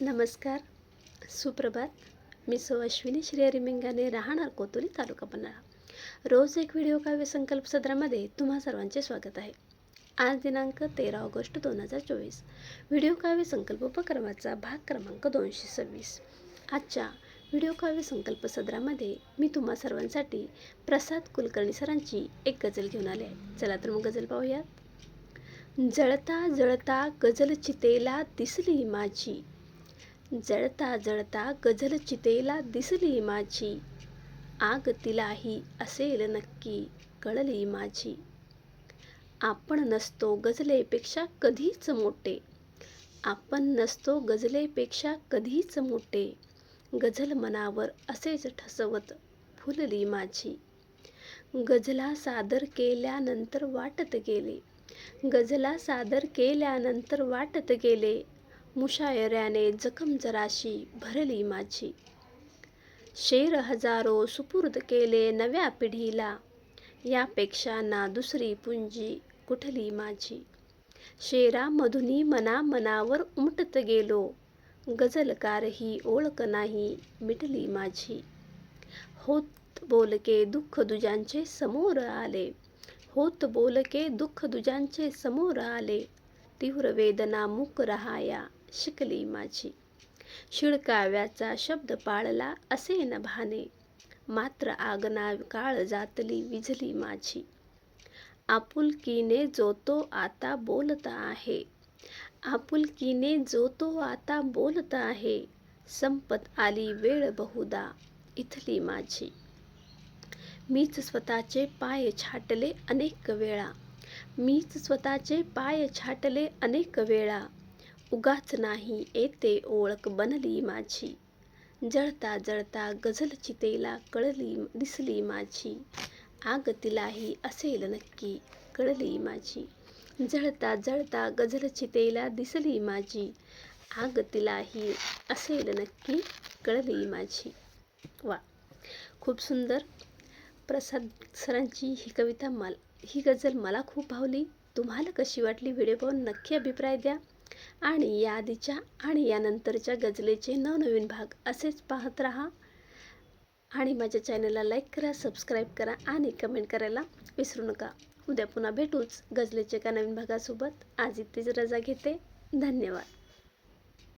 नमस्कार सुप्रभात. मी सौ अश्विनी श्रेयरी मिंगाने राहणार कोतुली तालुका पन्हाळा. रोज एक व्हिडिओ काव्य संकल्प सदरामध्ये तुम्हा सर्वांचे स्वागत आहे. आज दिनांक तेरा ऑगस्ट दोन हजार चोवीस. व्हिडिओ काव्य संकल्प उपक्रमाचा भाग क्रमांक दोनशे सव्वीस. आजच्या व्हिडिओ काव्य संकल्प सदरामध्ये मी तुम्हा सर्वांसाठी प्रसाद कुलकर्णी सरांची एक गजल घेऊन आले आहे. चला तर मग गजल पाहूयात. जळता जळता गजल चितेला दिसली माझी. जळता जळता गझल चितेला दिसली माझी. आग तिलाही असेल नक्की कळली माझी. आपण नसतो गझलेपेक्षा कधीच मोठे. आपण नसतो गझलेपेक्षा कधीच मोठे. गझल मनावर असेच ठसवत फुलली माझी. गझला सादर केल्यानंतर वाटत गेले. गझला सादर केल्यानंतर वाटत गेले. मुशायऱ्याने जखम जराशी भरली माझी. शेर हजारो सुपूर्द केले नव्या पिढीला. यापेक्षा ना दुसरी पुंजी कुठली माझी. शेरामधुनी मना मनावर उमटत गेलो. गजलकार ही ओळख नाही मिटली माझी. होत बोलके दुःख दुजांचे समोर आले. होत बोलके दुःख दुजांचे समोर आले. तीव्र वेदना मुक रहाया. शिकली माझी. शिडकाव्याचा शब्द पाळला असे न भाने. मात्र आगना काळ जातली विझली माझी. आपुलकीने जो तो आता बोलत आहे. आपुलकीने जो तो आता बोलत आहे. संपत आली वेळ बहुदा इथली माझी. मीच स्वतःचे पाय छाटले अनेक वेळा. मीच स्वतःचे पाय छाटले अनेक वेळा. उगाच नाही येते ओळख बनली माझी. जळता जळता गझल चितेला कळली दिसली माझी. आग तिलाही असेल नक्की कळली माझी. जळता जळता गझल चितेला दिसली माझी. आग तिलाही असेल नक्की कळली माझी. वा खूप सुंदर. प्रसाद सरांची ही कविता मला ही गझल मला खूप भावली. तुम्हाला कशी वाटली? व्हिडिओ पाहून नक्की अभिप्राय द्या. आणि या आधीच्या आणि यानंतरच्या गजलेचे नवनवीन भाग असेच पाहत राहा. आणि माझ्या चॅनलला लाईक करा सबस्क्राईब करा आणि कमेंट करायला विसरू नका. उद्या पुन्हा भेटूच गजलेचे एका नवीन भागासोबत. आज इथेच रजा घेते. धन्यवाद.